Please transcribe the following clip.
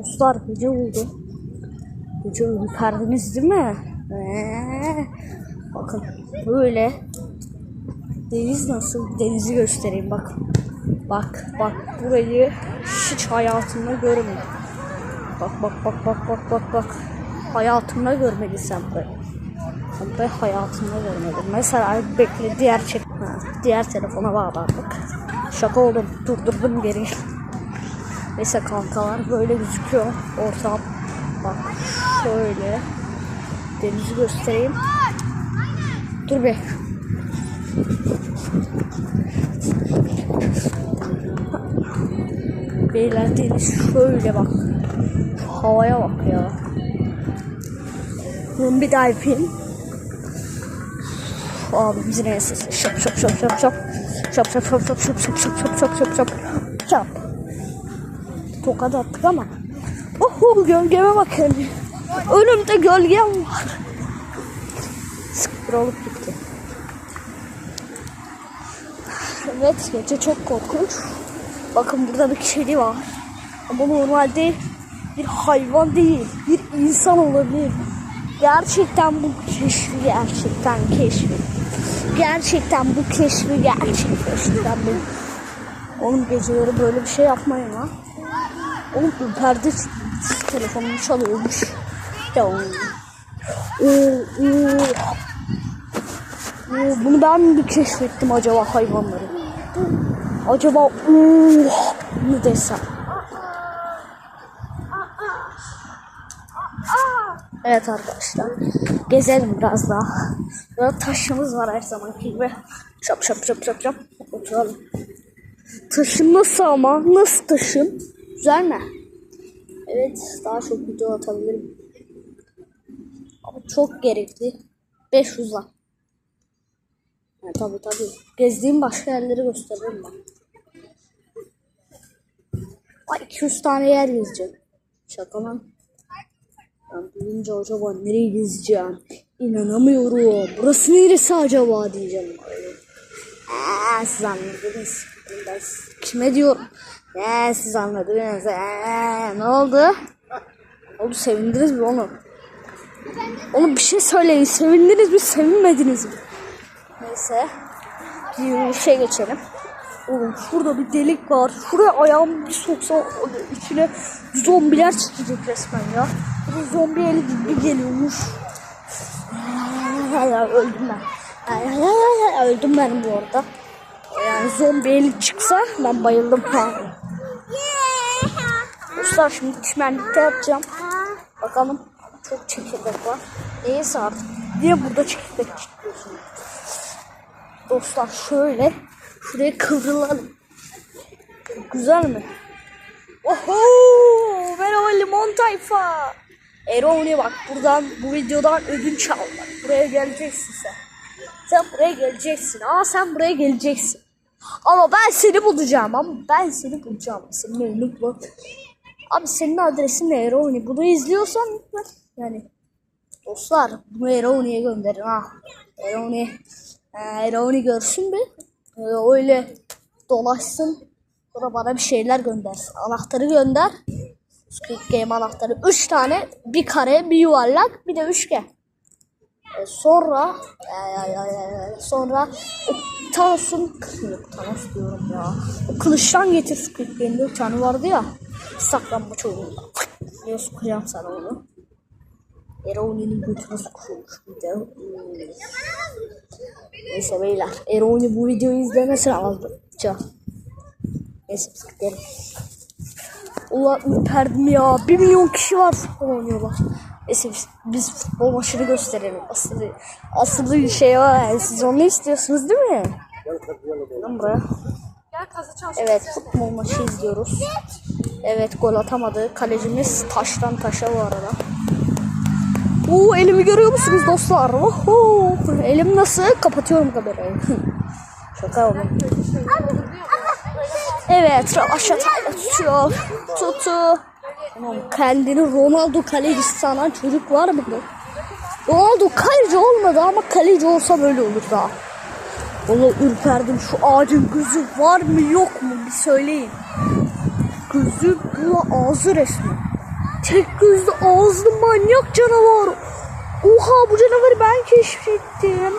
Dostlar gece oldu. Gece ürperdiniz değil mi? Ee, bakın böyle. Deniz nasıl? Denizi göstereyim bak. Bak bak burayı hiç hayatımda görmedim. Bak bak bak bak bak bak bak. Hayatımda görmedin sen burayı. Ben hayatımda görmedim. Mesela bekle diğer çek ha, diğer telefona bağlardık. Şaka oldum. Durdurdum geri. Neyse kankalar böyle gözüküyor ortam. Bak şöyle denizi göstereyim. Dur be. Beyler deniz şöyle bak. Havaya bak ya. Bunu bir daha yapayım. Abimizin ensesi. Şap şap şap şap şap. Şap şap şap şap şap şap şap şap şap şap şap. Şap. Tokat attık ama. Oho gölgeme bakın. Önümde gölgem var. Sıkır olup gitti. Evet gece çok korkunç. Bakın burada bir kedi var. Ama normalde bir hayvan değil. Bir insan olabilir. Gerçekten bu keşfi gerçekten keşfi. Gerçekten bu keşfi gerçekleştiren benim. Oğlum geceleri böyle bir şey yapmayın lan. Oğlum ürperdi telefonumu çalıyormuş. Ya, oo, oo. Oo, bunu ben mi keşfettim acaba hayvanları? Acaba oh, ne desem? Evet arkadaşlar. Gezelim biraz daha. Burada taşımız var her zamanki gibi. Şap şap şap şap şap. Oturalım. Taşım nasıl ama? Nasıl taşım? Güzel mi? Evet daha çok video atabilirim. Ama çok gerekli. 500 lan. Yani tabii tabii. Gezdiğim başka yerleri gösteririm ben. Ay 200 tane yer gezeceğim. Şaka lan. Ben duyunca acaba nereyi gezeceğim? İnanamıyorum. Burası neresi acaba diyeceğim. Eee siz anladınız. Kime diyorum? Eee siz anladınız. Eee ne oldu? Oldu sevindiniz mi oğlum? Oğlum bir şey söyleyin. Sevindiniz mi sevinmediniz mi? Neyse. Bir şey geçelim. Oğlum şurada bir delik var. Şuraya ayağımı bir soksam içine zombiler çıkacak resmen ya. Bir zombi eli gibi geliyormuş. Öldüm ben. Öldüm ben bu arada. Yani zombi eli çıksa ben bayıldım. Dostlar şimdi çimenlikte yapacağım. Bakalım çok çekirdek var. Neyse artık. Niye burada çekirdek çıkıyorsun? Dostlar şöyle şuraya kıvrılalım. Güzel mi? Oho! Merhaba limon tayfa. Eroni bak buradan bu videodan ödünç al. Buraya geleceksin sen. Sen buraya geleceksin. Aa sen buraya geleceksin. Ama ben seni bulacağım ama ben seni bulacağım. Senin evini bul. Abi senin adresin ne Eroni? Bunu izliyorsan yani dostlar bunu Eroni'ye gönderin ha. Eroni Eroni görsün bir. Ee, öyle dolaşsın. Sonra bana bir şeyler göndersin. Anahtarı gönder. Squid Game anahtarı. Üç tane. Bir kare, bir yuvarlak, bir de üçgen. Ee, sonra ay, sonra o Thanos'un yok Thanos diyorum ya. O kılıçtan getir Squid Game'de bir tane vardı ya. Saklanmaç oyununda. Diye sokacağım sana onu. Eroni'nin götüne sokuyormuş bir de. Hmm. Neyse beyler. Eroni bu videoyu izlemesine alacağım. Neyse gidelim. Ulan ürperdim ya. Bir milyon kişi var futbol oynuyorlar. Neyse biz, biz futbol maçını gösterelim. Asıl, asıl bir şey var. Yani siz onu istiyorsunuz değil mi? Lan buraya. Evet futbol maçı izliyoruz. Evet gol atamadı. Kalecimiz taştan taşa bu arada. Oo elimi görüyor musunuz dostlar? Oho, elim nasıl? Kapatıyorum kamerayı. Şaka oğlum. Evet Ravaşatayla tutuyor. Tuttu. Tamam kendini Ronaldo kalecisi sanan çocuk var mı? Ronaldo kaleci olmadı ama kaleci olsa böyle olur daha. Valla ürperdim şu ağacın gözü var mı yok mu bir söyleyin. Gözü bu ağzı resmi. tek gözlü ağızlı manyak canavar. Oha bu canavarı ben keşfettim.